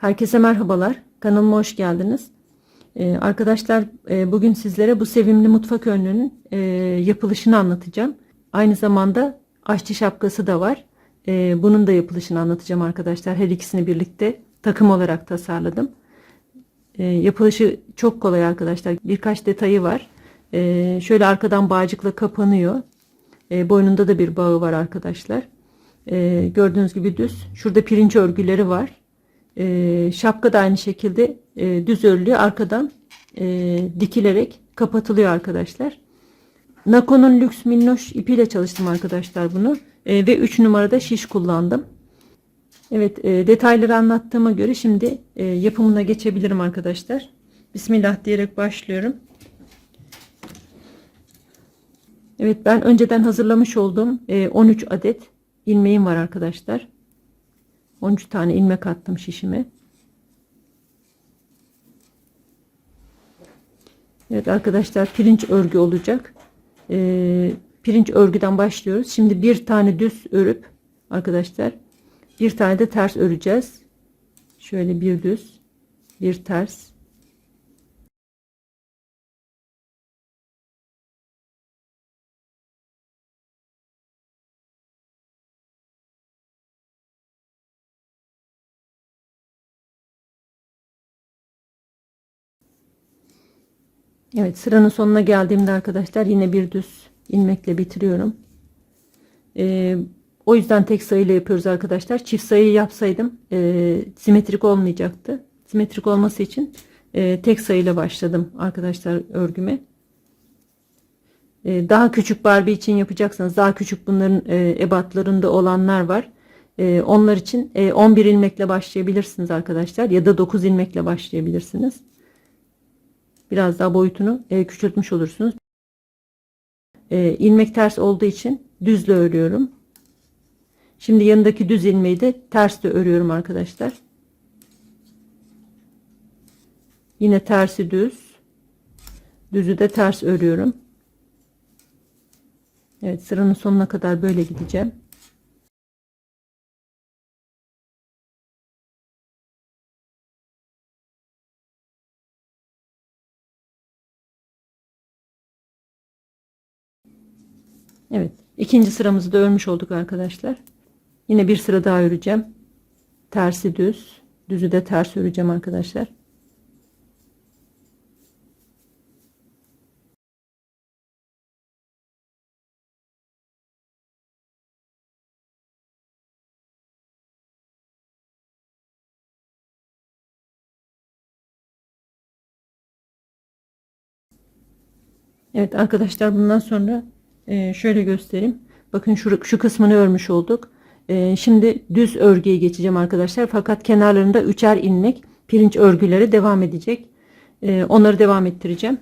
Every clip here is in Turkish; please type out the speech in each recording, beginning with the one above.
Herkese merhabalar. Kanalıma hoş geldiniz. Ee, arkadaşlar e, bugün sizlere bu sevimli mutfak önlüğünün e, yapılışını anlatacağım. Aynı zamanda aşçı şapkası da var. E, bunun da yapılışını anlatacağım arkadaşlar. Her ikisini birlikte takım olarak tasarladım. E, yapılışı çok kolay arkadaşlar. Birkaç detayı var. E, şöyle arkadan bağcıkla kapanıyor. E, boynunda da bir bağı var arkadaşlar. E, gördüğünüz gibi düz. Şurada pirinç örgüleri var. E, şapka da aynı şekilde e, düz örülüyor. Arkadan e, dikilerek kapatılıyor arkadaşlar. Nako'nun lüks minnoş ipiyle çalıştım arkadaşlar bunu. E, ve 3 numarada şiş kullandım. Evet e, detayları anlattığıma göre şimdi e, yapımına geçebilirim arkadaşlar. Bismillah diyerek başlıyorum. Evet ben önceden hazırlamış olduğum e, 13 adet ilmeğim var arkadaşlar. 13 tane ilmek attım şişime. Evet arkadaşlar pirinç örgü olacak. Ee, pirinç örgüden başlıyoruz. Şimdi bir tane düz örüp arkadaşlar bir tane de ters öreceğiz. Şöyle bir düz bir ters. Evet sıranın sonuna geldiğimde arkadaşlar yine bir düz ilmekle bitiriyorum. Ee, o yüzden tek sayıyla yapıyoruz arkadaşlar. Çift sayı yapsaydım e, simetrik olmayacaktı. Simetrik olması için e, tek sayıyla başladım arkadaşlar örgüme. E, daha küçük Barbie için yapacaksanız daha küçük bunların e, ebatlarında olanlar var. E, onlar için e, 11 ilmekle başlayabilirsiniz arkadaşlar ya da 9 ilmekle başlayabilirsiniz. Biraz daha boyutunu e, küçültmüş olursunuz. E, ilmek ters olduğu için düzle örüyorum. Şimdi yanındaki düz ilmeği de ters de örüyorum arkadaşlar. Yine tersi düz. Düzü de ters örüyorum. Evet sıranın sonuna kadar böyle gideceğim. Evet. ikinci sıramızı da örmüş olduk arkadaşlar. Yine bir sıra daha öreceğim. Tersi düz. Düzü de ters öreceğim arkadaşlar. Evet arkadaşlar bundan sonra ee, şöyle göstereyim. Bakın şu, şu kısmını örmüş olduk. Ee, şimdi düz örgüye geçeceğim arkadaşlar. Fakat kenarlarında üçer ilmek pirinç örgüleri devam edecek. Ee, onları devam ettireceğim.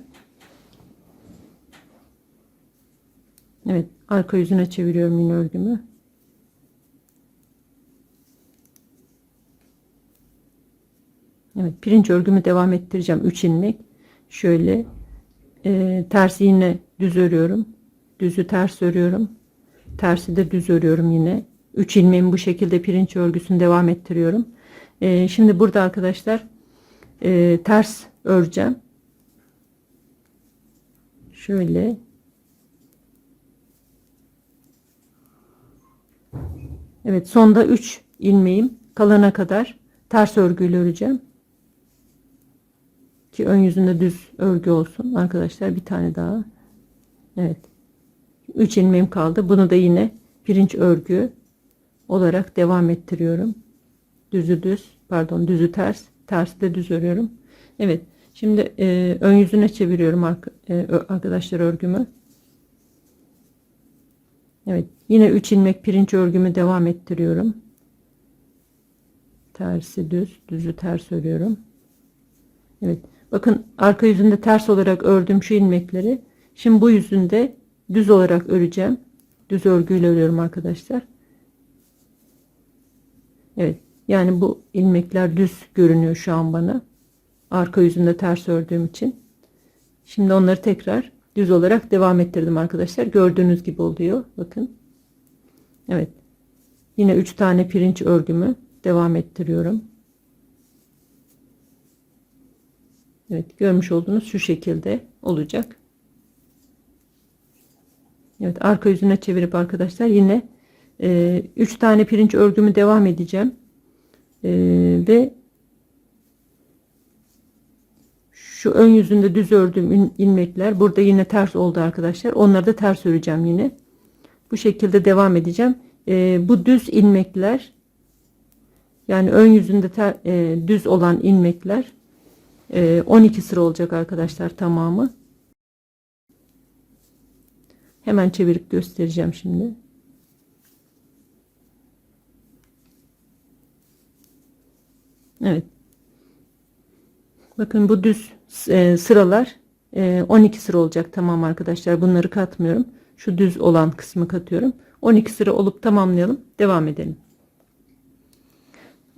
Evet arka yüzüne çeviriyorum yine örgümü. Evet pirinç örgümü devam ettireceğim. 3 ilmek. Şöyle e, tersi yine düz örüyorum düzü ters örüyorum. Tersi de düz örüyorum yine. 3 ilmeğimi bu şekilde pirinç örgüsünü devam ettiriyorum. Ee, şimdi burada arkadaşlar e, ters öreceğim. Şöyle. Evet sonda 3 ilmeğim kalana kadar ters örgüyle öreceğim. Ki ön yüzünde düz örgü olsun. Arkadaşlar bir tane daha. Evet 3 ilmeğim kaldı. Bunu da yine pirinç örgü olarak devam ettiriyorum. Düzü düz, pardon düzü ters, tersi de düz örüyorum. Evet. Şimdi e, ön yüzüne çeviriyorum e, arkadaşlar örgümü. Evet. Yine 3 ilmek pirinç örgümü devam ettiriyorum. Tersi düz, düzü ters örüyorum. Evet. Bakın arka yüzünde ters olarak ördüm şu ilmekleri. Şimdi bu yüzünde düz olarak öreceğim. Düz örgüyle örüyorum arkadaşlar. Evet. Yani bu ilmekler düz görünüyor şu an bana. Arka yüzünde ters ördüğüm için. Şimdi onları tekrar düz olarak devam ettirdim arkadaşlar. Gördüğünüz gibi oluyor. Bakın. Evet. Yine 3 tane pirinç örgümü devam ettiriyorum. Evet görmüş olduğunuz şu şekilde olacak. Evet arka yüzüne çevirip arkadaşlar yine 3 e, tane pirinç örgümü devam edeceğim. E, ve şu ön yüzünde düz ördüğüm ilmekler burada yine ters oldu arkadaşlar. Onları da ters öreceğim yine. Bu şekilde devam edeceğim. E, bu düz ilmekler yani ön yüzünde ter, e, düz olan ilmekler e, 12 sıra olacak arkadaşlar tamamı. Hemen çevirip göstereceğim şimdi. Evet. Bakın bu düz e, sıralar e, 12 sıra olacak tamam arkadaşlar. Bunları katmıyorum. Şu düz olan kısmı katıyorum. 12 sıra olup tamamlayalım. Devam edelim.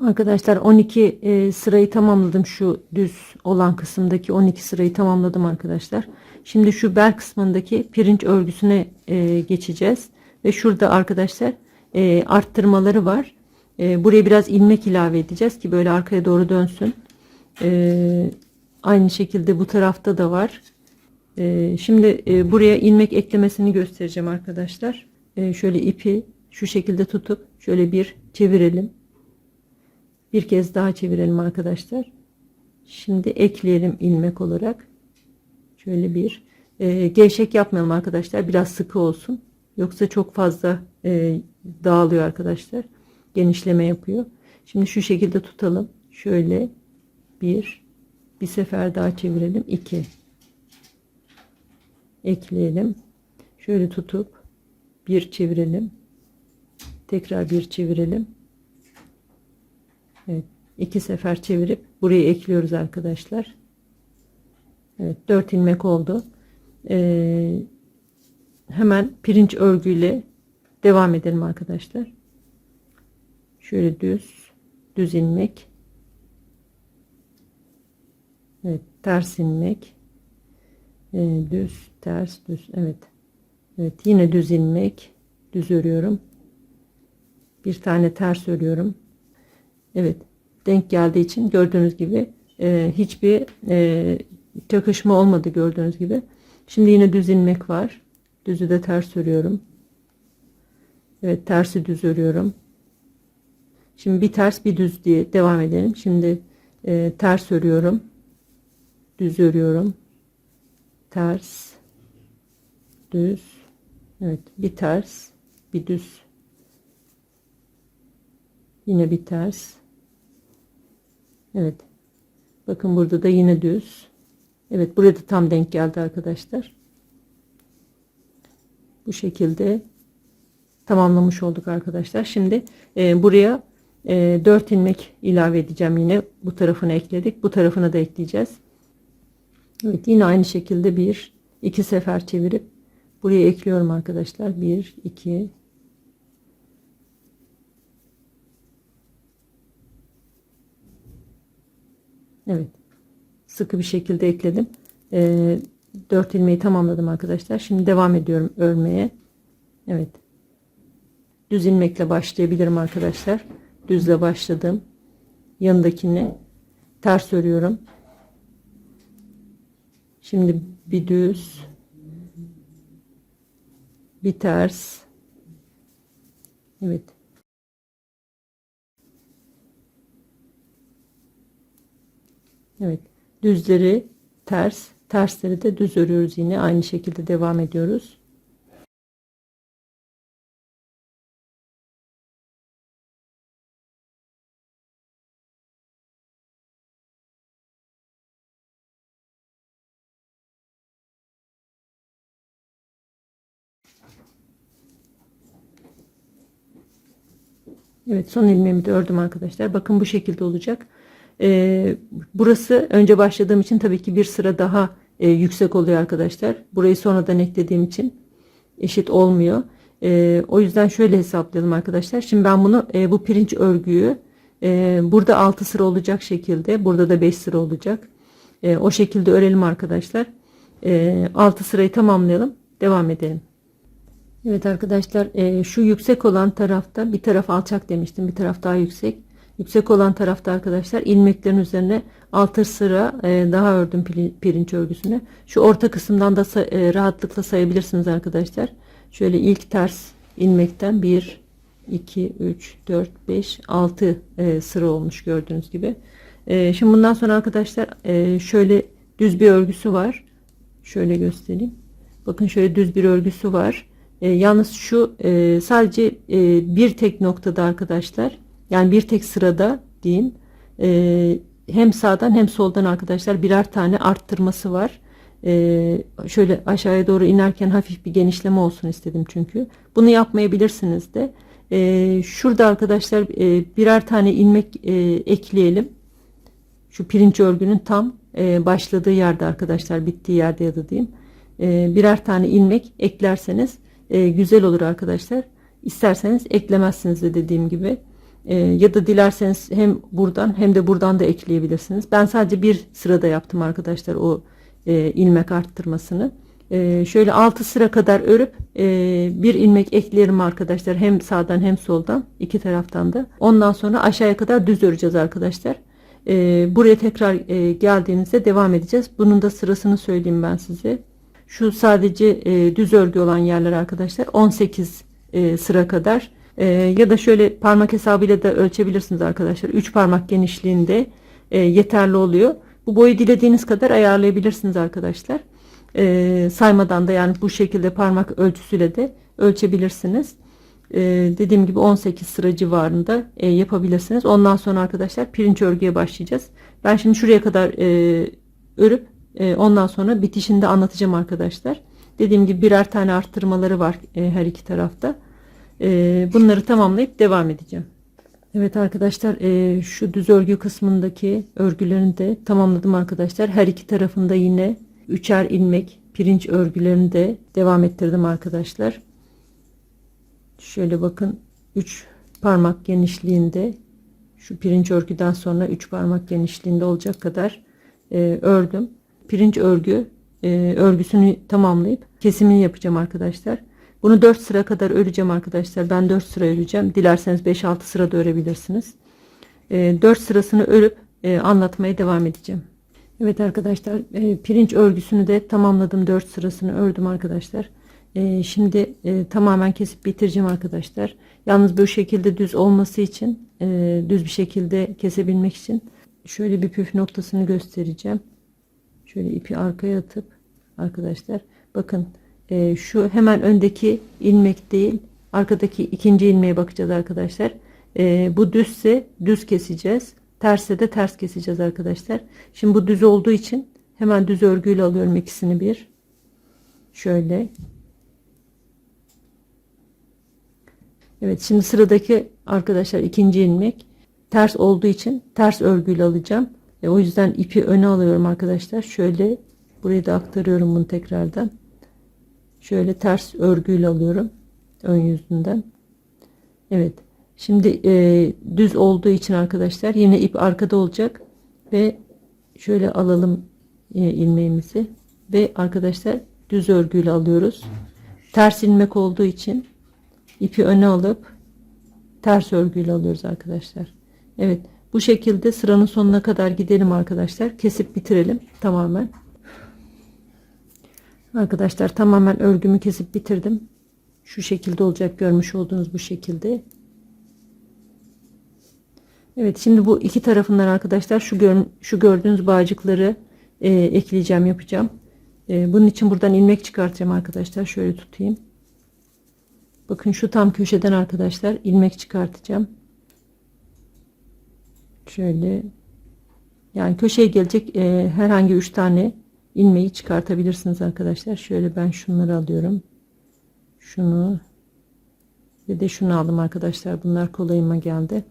Arkadaşlar 12 e, sırayı tamamladım. Şu düz olan kısımdaki 12 sırayı tamamladım arkadaşlar. Şimdi şu bel kısmındaki pirinç örgüsüne e, geçeceğiz. Ve şurada arkadaşlar e, arttırmaları var. E, buraya biraz ilmek ilave edeceğiz ki böyle arkaya doğru dönsün. E, aynı şekilde bu tarafta da var. E, şimdi e, buraya ilmek eklemesini göstereceğim arkadaşlar. E, şöyle ipi şu şekilde tutup şöyle bir çevirelim. Bir kez daha çevirelim arkadaşlar. Şimdi ekleyelim ilmek olarak. Şöyle bir e, gevşek yapmayalım arkadaşlar. Biraz sıkı olsun. Yoksa çok fazla e, dağılıyor arkadaşlar. Genişleme yapıyor. Şimdi şu şekilde tutalım. Şöyle bir bir sefer daha çevirelim. iki ekleyelim. Şöyle tutup bir çevirelim. Tekrar bir çevirelim. Evet, iki sefer çevirip buraya ekliyoruz arkadaşlar. Evet, 4 ilmek oldu. Ee, hemen pirinç örgüyle devam edelim arkadaşlar. Şöyle düz, düz ilmek. Evet, ters ilmek. Ee, düz, ters, düz. Evet. Evet, yine düz ilmek. Düz örüyorum. Bir tane ters örüyorum. Evet, denk geldiği için gördüğünüz gibi e, hiçbir e, çakışma olmadı gördüğünüz gibi. Şimdi yine düz ilmek var. Düzü de ters örüyorum. Evet tersi düz örüyorum. Şimdi bir ters bir düz diye devam edelim. Şimdi e, ters örüyorum. Düz örüyorum. Ters. Düz. Evet bir ters bir düz. Yine bir ters. Evet. Bakın burada da yine düz. Evet burada tam denk geldi arkadaşlar. Bu şekilde tamamlamış olduk arkadaşlar. Şimdi e, buraya e, 4 ilmek ilave edeceğim yine. Bu tarafını ekledik. Bu tarafını da ekleyeceğiz. Evet yine aynı şekilde bir iki sefer çevirip buraya ekliyorum arkadaşlar. 1 2 Evet sıkı bir şekilde ekledim. Ee, 4 ilmeği tamamladım arkadaşlar. Şimdi devam ediyorum örmeye. Evet. Düz ilmekle başlayabilirim arkadaşlar. Düzle başladım. Yanındakini ters örüyorum. Şimdi bir düz bir ters Evet. Evet düzleri ters tersleri de düz örüyoruz yine aynı şekilde devam ediyoruz Evet son ilmeğimi de ördüm arkadaşlar. Bakın bu şekilde olacak. E, burası önce başladığım için tabii ki bir sıra daha e, yüksek oluyor arkadaşlar. Burayı sonradan eklediğim için eşit olmuyor. E, o yüzden şöyle hesaplayalım arkadaşlar. Şimdi ben bunu e, bu pirinç örgüyü e, burada 6 sıra olacak şekilde burada da 5 sıra olacak. E, o şekilde örelim arkadaşlar. E, 6 sırayı tamamlayalım. Devam edelim. Evet arkadaşlar e, şu yüksek olan tarafta bir taraf alçak demiştim bir taraf daha yüksek Yüksek olan tarafta arkadaşlar ilmeklerin üzerine altı sıra e, daha ördüm pirinç örgüsünü. Şu orta kısımdan da e, rahatlıkla sayabilirsiniz arkadaşlar. Şöyle ilk ters ilmekten 1, 2, 3, 4, 5, 6 e, sıra olmuş gördüğünüz gibi. E, şimdi bundan sonra arkadaşlar e, şöyle düz bir örgüsü var. Şöyle göstereyim. Bakın şöyle düz bir örgüsü var. E, yalnız şu e, sadece e, bir tek noktada arkadaşlar yani bir tek sırada diyeyim e, hem sağdan hem soldan arkadaşlar birer tane arttırması var. E, şöyle aşağıya doğru inerken hafif bir genişleme olsun istedim çünkü. Bunu yapmayabilirsiniz de. E, şurada arkadaşlar e, birer tane ilmek e, ekleyelim. Şu pirinç örgünün tam e, başladığı yerde arkadaşlar bittiği yerde ya da diyeyim. E, birer tane ilmek eklerseniz e, güzel olur arkadaşlar. İsterseniz eklemezsiniz de dediğim gibi. E, ya da dilerseniz hem buradan hem de buradan da ekleyebilirsiniz. Ben sadece bir sırada yaptım arkadaşlar o e, ilmek arttırmasını. E, şöyle 6 sıra kadar örüp e, bir ilmek ekleyelim arkadaşlar. Hem sağdan hem soldan iki taraftan da. Ondan sonra aşağıya kadar düz öreceğiz arkadaşlar. E, buraya tekrar e, geldiğinizde devam edeceğiz. Bunun da sırasını söyleyeyim ben size. Şu sadece e, düz örgü olan yerler arkadaşlar 18 e, sıra kadar e, ya da şöyle parmak hesabıyla da ölçebilirsiniz arkadaşlar. 3 parmak genişliğinde e, yeterli oluyor. Bu boyu dilediğiniz kadar ayarlayabilirsiniz arkadaşlar. E, saymadan da yani bu şekilde parmak ölçüsüyle de ölçebilirsiniz. E, dediğim gibi 18 sıra civarında e, yapabilirsiniz. Ondan sonra arkadaşlar pirinç örgüye başlayacağız. Ben şimdi şuraya kadar e, örüp e, ondan sonra bitişinde anlatacağım arkadaşlar. Dediğim gibi birer tane arttırmaları var e, her iki tarafta. E, bunları tamamlayıp devam edeceğim. Evet arkadaşlar e, şu düz örgü kısmındaki örgülerini de tamamladım arkadaşlar. Her iki tarafında yine üçer ilmek pirinç örgülerini de devam ettirdim arkadaşlar. Şöyle bakın 3 parmak genişliğinde şu pirinç örgüden sonra 3 parmak genişliğinde olacak kadar e, ördüm. Pirinç örgü e, örgüsünü tamamlayıp kesimini yapacağım arkadaşlar. Bunu 4 sıra kadar öreceğim arkadaşlar. Ben 4 sıra öreceğim. Dilerseniz 5-6 sıra da örebilirsiniz. E, 4 sırasını örüp e, anlatmaya devam edeceğim. Evet arkadaşlar e, pirinç örgüsünü de tamamladım. 4 sırasını ördüm arkadaşlar. E, şimdi tamamen kesip bitireceğim arkadaşlar. Yalnız bu şekilde düz olması için düz bir şekilde kesebilmek için şöyle bir püf noktasını göstereceğim. Şöyle ipi arkaya atıp arkadaşlar bakın e, şu hemen öndeki ilmek değil arkadaki ikinci ilmeğe bakacağız arkadaşlar. E, bu düzse düz keseceğiz. Terse de ters keseceğiz arkadaşlar. Şimdi bu düz olduğu için hemen düz örgüyle alıyorum ikisini bir. Şöyle. Evet şimdi sıradaki arkadaşlar ikinci ilmek ters olduğu için ters örgüyle alacağım. E, o yüzden ipi öne alıyorum arkadaşlar. Şöyle burayı da aktarıyorum bunu tekrardan. Şöyle ters örgüyle alıyorum. Ön yüzünden. Evet. Şimdi e, düz olduğu için arkadaşlar yine ip arkada olacak. Ve şöyle alalım e, ilmeğimizi. Ve arkadaşlar düz örgüyle alıyoruz. Ters ilmek olduğu için ipi öne alıp ters örgüyle alıyoruz arkadaşlar. Evet. Bu şekilde sıranın sonuna kadar gidelim arkadaşlar. Kesip bitirelim tamamen. Arkadaşlar tamamen örgümü kesip bitirdim. Şu şekilde olacak görmüş olduğunuz bu şekilde. Evet şimdi bu iki tarafından arkadaşlar şu gör, şu gördüğünüz bağcıkları e, ekleyeceğim yapacağım. E, bunun için buradan ilmek çıkartacağım arkadaşlar. Şöyle tutayım. Bakın şu tam köşeden arkadaşlar ilmek çıkartacağım. Şöyle yani köşeye gelecek e, herhangi üç tane ilmeği çıkartabilirsiniz arkadaşlar. Şöyle ben şunları alıyorum. Şunu ve de şunu aldım arkadaşlar. Bunlar kolayıma geldi.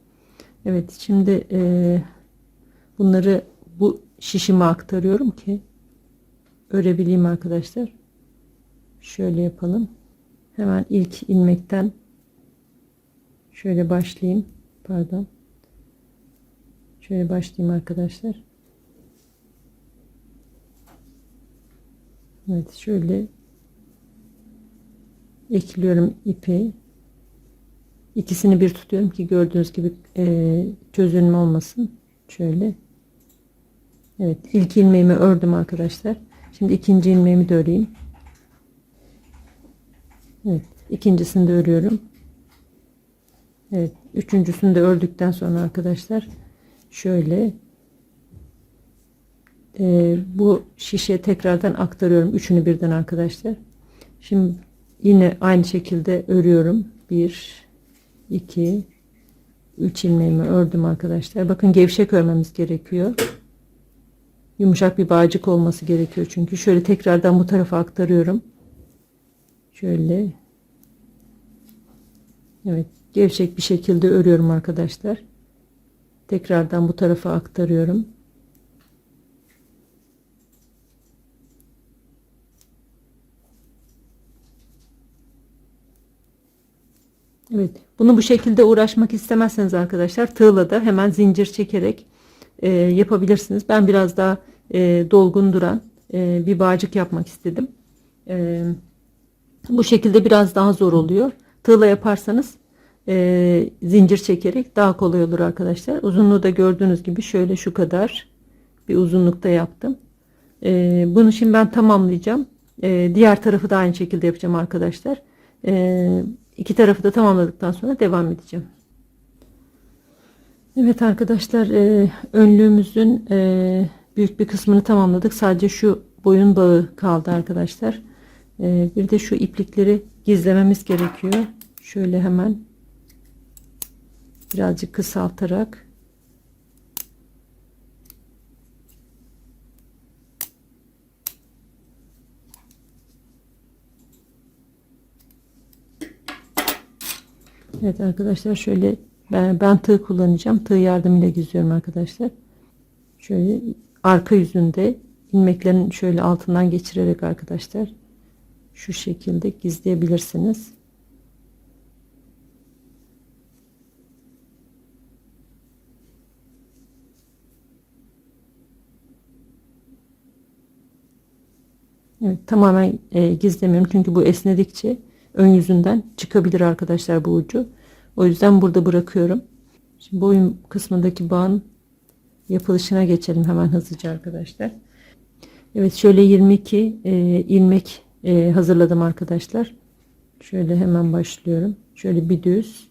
Evet şimdi e, bunları bu şişime aktarıyorum ki örebileyim arkadaşlar. Şöyle yapalım. Hemen ilk ilmekten şöyle başlayayım. Pardon. Şöyle başlayayım arkadaşlar. Evet şöyle ekliyorum ipi. İkisini bir tutuyorum ki gördüğünüz gibi e, çözülme olmasın. Şöyle. Evet ilk ilmeğimi ördüm arkadaşlar. Şimdi ikinci ilmeğimi de öreyim. Evet ikincisini de örüyorum. Evet üçüncüsünü de ördükten sonra arkadaşlar şöyle e, bu şişe tekrardan aktarıyorum. Üçünü birden arkadaşlar. Şimdi yine aynı şekilde örüyorum. Bir, iki, üç ilmeğimi ördüm arkadaşlar. Bakın gevşek örmemiz gerekiyor. Yumuşak bir bağcık olması gerekiyor çünkü. Şöyle tekrardan bu tarafa aktarıyorum. Şöyle. Evet. Gevşek bir şekilde örüyorum arkadaşlar. Tekrardan bu tarafa aktarıyorum. Evet. Bunu bu şekilde uğraşmak istemezseniz arkadaşlar tığla da hemen zincir çekerek e, yapabilirsiniz. Ben biraz daha e, dolgun duran e, bir bağcık yapmak istedim. E, bu şekilde biraz daha zor oluyor. Tığla yaparsanız e, zincir çekerek daha kolay olur arkadaşlar. Uzunluğu da gördüğünüz gibi şöyle şu kadar bir uzunlukta yaptım. E, bunu şimdi ben tamamlayacağım. E, diğer tarafı da aynı şekilde yapacağım arkadaşlar. E, iki tarafı da tamamladıktan sonra devam edeceğim. Evet arkadaşlar e, önlüğümüzün e, büyük bir kısmını tamamladık. Sadece şu boyun bağı kaldı arkadaşlar. E, bir de şu iplikleri gizlememiz gerekiyor. Şöyle hemen birazcık kısaltarak Evet arkadaşlar şöyle ben, ben tığ kullanacağım. Tığ yardımıyla gizliyorum arkadaşlar. Şöyle arka yüzünde ilmeklerin şöyle altından geçirerek arkadaşlar şu şekilde gizleyebilirsiniz. Evet, tamamen e, gizlemiyorum çünkü bu esnedikçe ön yüzünden çıkabilir arkadaşlar bu ucu. O yüzden burada bırakıyorum. Şimdi boyun kısmındaki bağın yapılışına geçelim hemen hızlıca arkadaşlar. Evet şöyle 22 e, ilmek e, hazırladım arkadaşlar. Şöyle hemen başlıyorum. Şöyle bir düz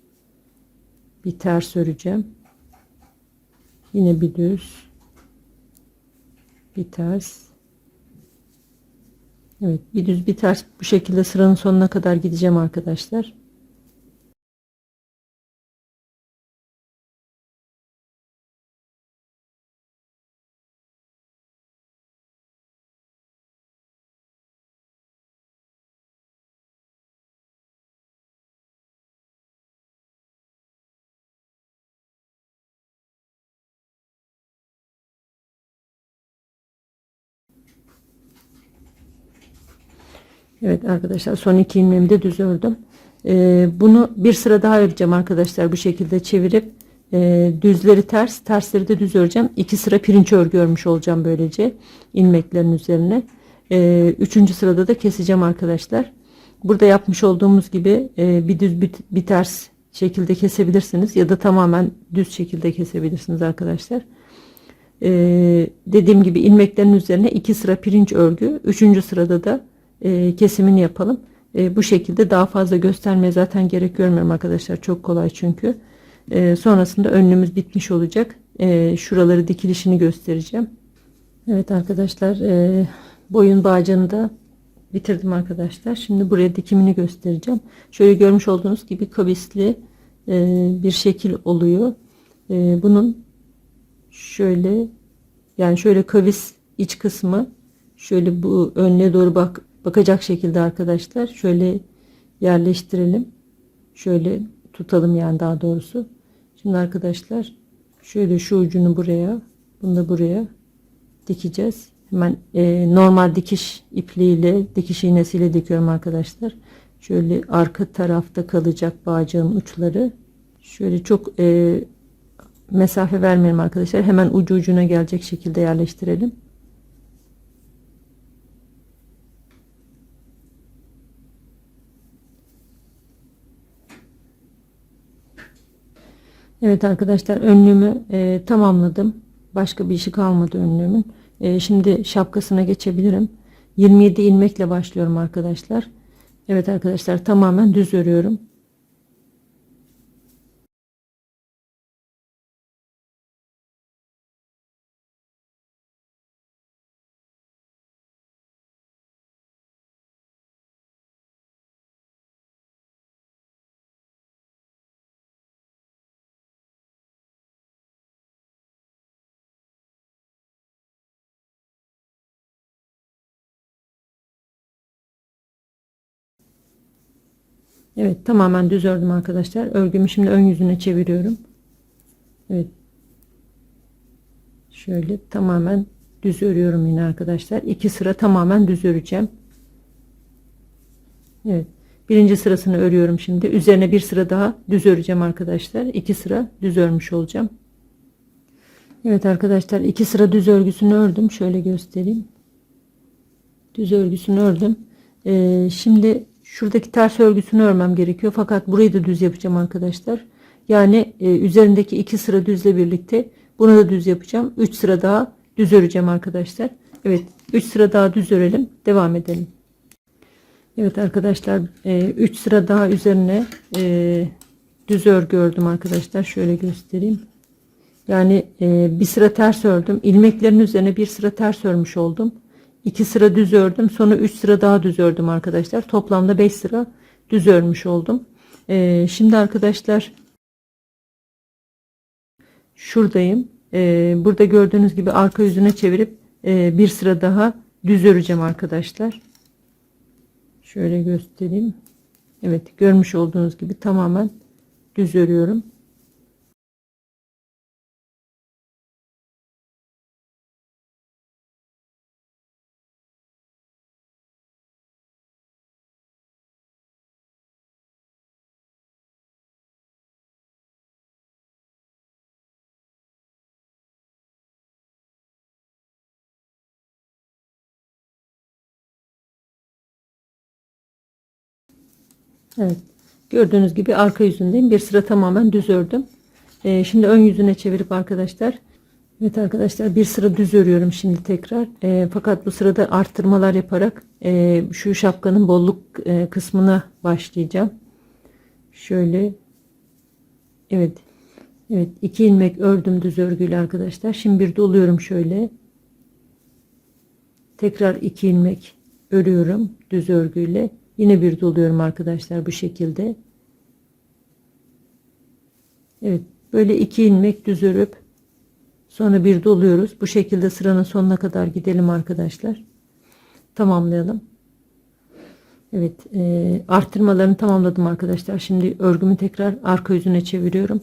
bir ters öreceğim. Yine bir düz bir ters Evet bir düz bir ters bu şekilde sıranın sonuna kadar gideceğim arkadaşlar. Evet arkadaşlar son iki ilmeğimi de düz ördüm. Ee, bunu bir sıra daha öreceğim arkadaşlar bu şekilde çevirip e, düzleri ters tersleri de düz öreceğim. İki sıra pirinç örgü örmüş olacağım böylece ilmeklerin üzerine. Ee, üçüncü sırada da keseceğim arkadaşlar. Burada yapmış olduğumuz gibi e, bir düz bir, bir ters şekilde kesebilirsiniz ya da tamamen düz şekilde kesebilirsiniz arkadaşlar. Ee, dediğim gibi ilmeklerin üzerine iki sıra pirinç örgü. Üçüncü sırada da e, kesimini yapalım. E, bu şekilde daha fazla göstermeye zaten gerek görmüyorum arkadaşlar. Çok kolay çünkü. E, sonrasında önlüğümüz bitmiş olacak. E, şuraları dikilişini göstereceğim. Evet arkadaşlar e, boyun bağcını da bitirdim arkadaşlar. Şimdi buraya dikimini göstereceğim. Şöyle görmüş olduğunuz gibi kavisli e, bir şekil oluyor. E, bunun şöyle yani şöyle kavis iç kısmı şöyle bu önüne doğru bak bakacak şekilde arkadaşlar şöyle yerleştirelim. Şöyle tutalım yani daha doğrusu. Şimdi arkadaşlar şöyle şu ucunu buraya bunu da buraya dikeceğiz. Hemen e, normal dikiş ipliğiyle dikiş iğnesiyle dikiyorum arkadaşlar. Şöyle arka tarafta kalacak bağcığın uçları. Şöyle çok e, mesafe vermeyelim arkadaşlar. Hemen ucu ucuna gelecek şekilde yerleştirelim. Evet arkadaşlar önlüğümü e, tamamladım. Başka bir işi kalmadı önlüğümün. E, şimdi şapkasına geçebilirim. 27 ilmekle başlıyorum arkadaşlar. Evet arkadaşlar tamamen düz örüyorum. Evet tamamen düz ördüm arkadaşlar. Örgümü şimdi ön yüzüne çeviriyorum. Evet. Şöyle tamamen düz örüyorum yine arkadaşlar. İki sıra tamamen düz öreceğim. Evet. Birinci sırasını örüyorum şimdi. Üzerine bir sıra daha düz öreceğim arkadaşlar. İki sıra düz örmüş olacağım. Evet arkadaşlar iki sıra düz örgüsünü ördüm. Şöyle göstereyim. Düz örgüsünü ördüm. Ee, şimdi şuradaki ters örgüsünü örmem gerekiyor. Fakat burayı da düz yapacağım arkadaşlar. Yani e, üzerindeki iki sıra düzle birlikte bunu da düz yapacağım. 3 sıra daha düz öreceğim arkadaşlar. Evet 3 sıra daha düz örelim. Devam edelim. Evet arkadaşlar 3 e, sıra daha üzerine e, düz örgü ördüm arkadaşlar. Şöyle göstereyim. Yani e, bir sıra ters ördüm. İlmeklerin üzerine bir sıra ters örmüş oldum. 2 sıra düz ördüm. Sonra 3 sıra daha düz ördüm arkadaşlar. Toplamda 5 sıra düz örmüş oldum. Ee, şimdi arkadaşlar şuradayım. Ee, burada gördüğünüz gibi arka yüzüne çevirip e, bir sıra daha düz öreceğim arkadaşlar. Şöyle göstereyim. Evet görmüş olduğunuz gibi tamamen düz örüyorum. Evet. Gördüğünüz gibi arka yüzündeyim. Bir sıra tamamen düz ördüm. Ee, şimdi ön yüzüne çevirip arkadaşlar. Evet arkadaşlar bir sıra düz örüyorum şimdi tekrar. E, fakat bu sırada arttırmalar yaparak e, şu şapkanın bolluk e, kısmına başlayacağım. Şöyle. Evet. Evet iki ilmek ördüm düz örgüyle arkadaşlar. Şimdi bir doluyorum şöyle. Tekrar iki ilmek örüyorum düz örgüyle. Yine bir doluyorum arkadaşlar bu şekilde. Evet böyle iki ilmek düz örüp sonra bir doluyoruz. Bu şekilde sıranın sonuna kadar gidelim arkadaşlar. Tamamlayalım. Evet e, arttırmalarını tamamladım arkadaşlar. Şimdi örgümü tekrar arka yüzüne çeviriyorum.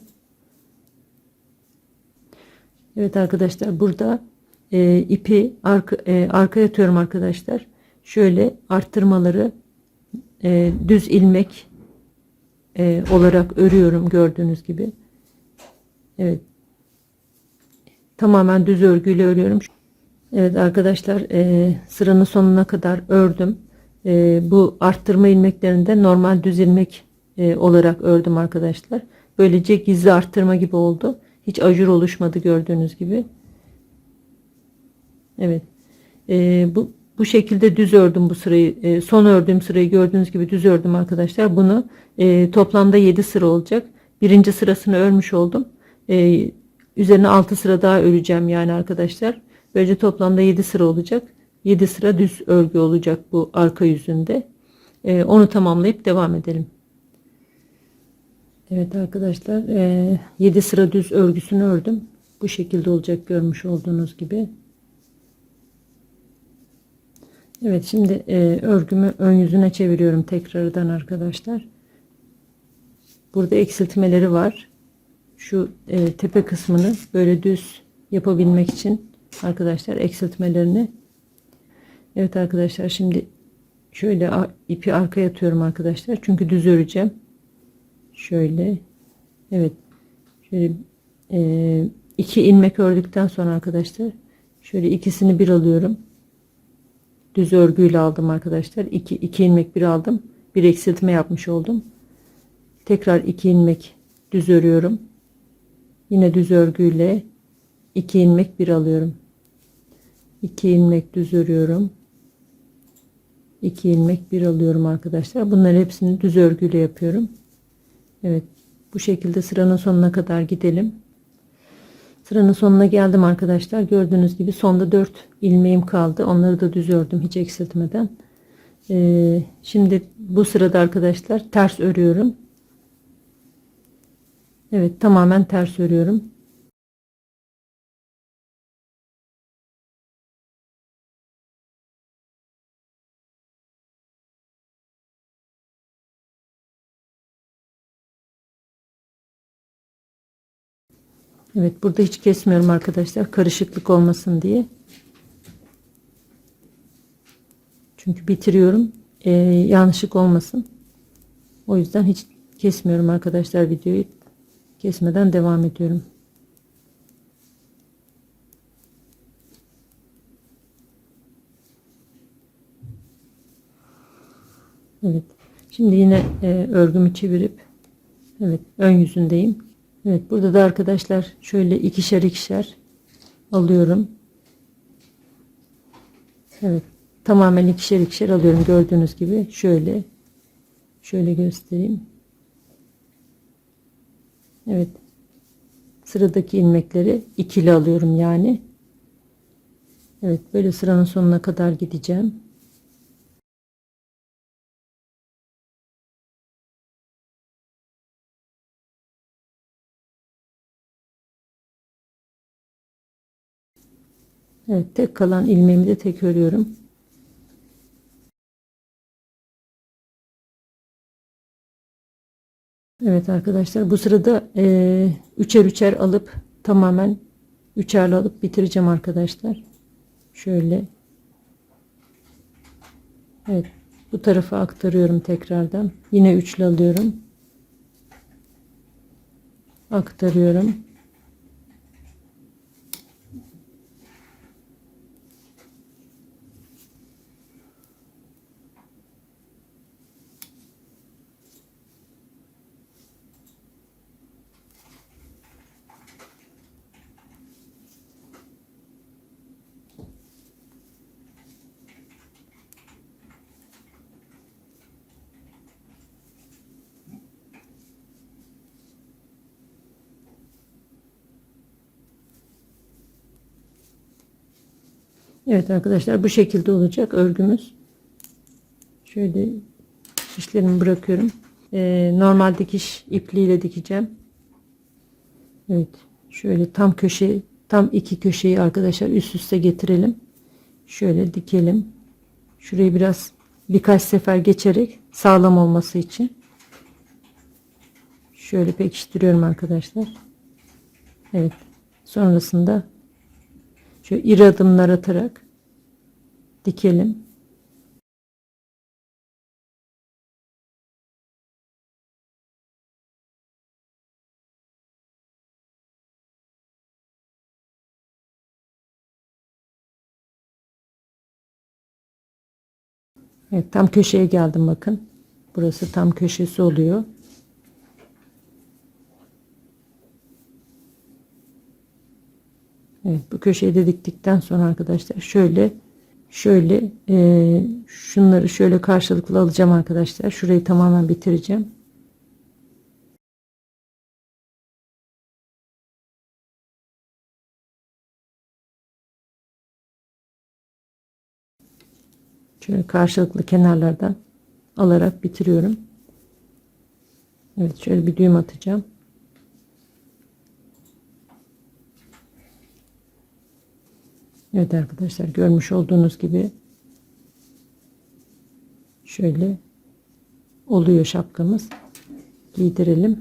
Evet arkadaşlar burada e, ipi arka, e, arkaya atıyorum arkadaşlar. Şöyle arttırmaları e, düz ilmek e, olarak örüyorum gördüğünüz gibi. Evet. Tamamen düz örgüyle örüyorum. Evet arkadaşlar e, sıranın sonuna kadar ördüm. E, bu arttırma ilmeklerinde normal düz ilmek e, olarak ördüm arkadaşlar. Böylece gizli arttırma gibi oldu. Hiç ajur oluşmadı gördüğünüz gibi. Evet. E, bu bu şekilde düz ördüm bu sırayı. E, son ördüğüm sırayı gördüğünüz gibi düz ördüm arkadaşlar. Bunu e, toplamda 7 sıra olacak. Birinci sırasını örmüş oldum. E, üzerine 6 sıra daha öreceğim yani arkadaşlar. Böylece toplamda 7 sıra olacak. 7 sıra düz örgü olacak bu arka yüzünde. E, onu tamamlayıp devam edelim. Evet arkadaşlar e, 7 sıra düz örgüsünü ördüm. Bu şekilde olacak görmüş olduğunuz gibi. Evet şimdi e, örgümü ön yüzüne çeviriyorum tekrardan arkadaşlar. Burada eksiltmeleri var. Şu e, tepe kısmını böyle düz yapabilmek için arkadaşlar eksiltmelerini. Evet arkadaşlar şimdi şöyle ipi arkaya atıyorum arkadaşlar. Çünkü düz öreceğim. Şöyle. Evet. Şöyle e, iki ilmek ördükten sonra arkadaşlar şöyle ikisini bir alıyorum düz örgüyle aldım arkadaşlar. 2 2 ilmek bir aldım. Bir eksiltme yapmış oldum. Tekrar 2 ilmek düz örüyorum. Yine düz örgüyle 2 ilmek bir alıyorum. 2 ilmek düz örüyorum. 2 ilmek bir alıyorum arkadaşlar. Bunların hepsini düz örgüyle yapıyorum. Evet. Bu şekilde sıranın sonuna kadar gidelim. Sıranın sonuna geldim arkadaşlar. Gördüğünüz gibi sonda 4 ilmeğim kaldı. Onları da düz ördüm hiç eksiltmeden. Ee, şimdi bu sırada arkadaşlar ters örüyorum. Evet tamamen ters örüyorum. Evet burada hiç kesmiyorum arkadaşlar karışıklık olmasın diye. Çünkü bitiriyorum. Ee, yanlışlık olmasın. O yüzden hiç kesmiyorum arkadaşlar videoyu. Kesmeden devam ediyorum. Evet. Şimdi yine e, örgümü çevirip evet ön yüzündeyim. Evet burada da arkadaşlar şöyle ikişer ikişer alıyorum. Evet tamamen ikişer ikişer alıyorum gördüğünüz gibi şöyle şöyle göstereyim. Evet sıradaki ilmekleri ikili alıyorum yani. Evet böyle sıranın sonuna kadar gideceğim. Evet tek kalan ilmeğimi de tek örüyorum. Evet arkadaşlar bu sırada e, üçer üçer alıp tamamen üçerli alıp bitireceğim arkadaşlar. Şöyle. Evet bu tarafa aktarıyorum tekrardan. Yine üçlü alıyorum. Aktarıyorum. Evet arkadaşlar bu şekilde olacak örgümüz. Şöyle şişlerimi bırakıyorum. Ee, normal dikiş ipliğiyle dikeceğim. Evet. Şöyle tam köşe tam iki köşeyi arkadaşlar üst üste getirelim. Şöyle dikelim. Şurayı biraz birkaç sefer geçerek sağlam olması için şöyle pekiştiriyorum arkadaşlar. Evet. Sonrasında Şöyle iri adımlar atarak dikelim. Evet tam köşeye geldim bakın. Burası tam köşesi oluyor. Evet bu köşeyi de diktikten sonra arkadaşlar şöyle şöyle e, şunları şöyle karşılıklı alacağım arkadaşlar. Şurayı tamamen bitireceğim. Şöyle karşılıklı kenarlardan alarak bitiriyorum. Evet şöyle bir düğüm atacağım. Evet arkadaşlar görmüş olduğunuz gibi şöyle oluyor şapkamız. Giydirelim.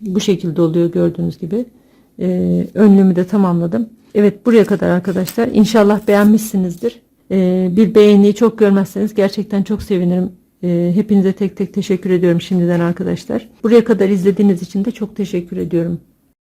Bu şekilde oluyor gördüğünüz gibi. Ee, önlüğümü de tamamladım. Evet buraya kadar arkadaşlar. İnşallah beğenmişsinizdir. Ee, bir beğeniyi çok görmezseniz gerçekten çok sevinirim. Ee, hepinize tek tek teşekkür ediyorum şimdiden arkadaşlar. Buraya kadar izlediğiniz için de çok teşekkür ediyorum.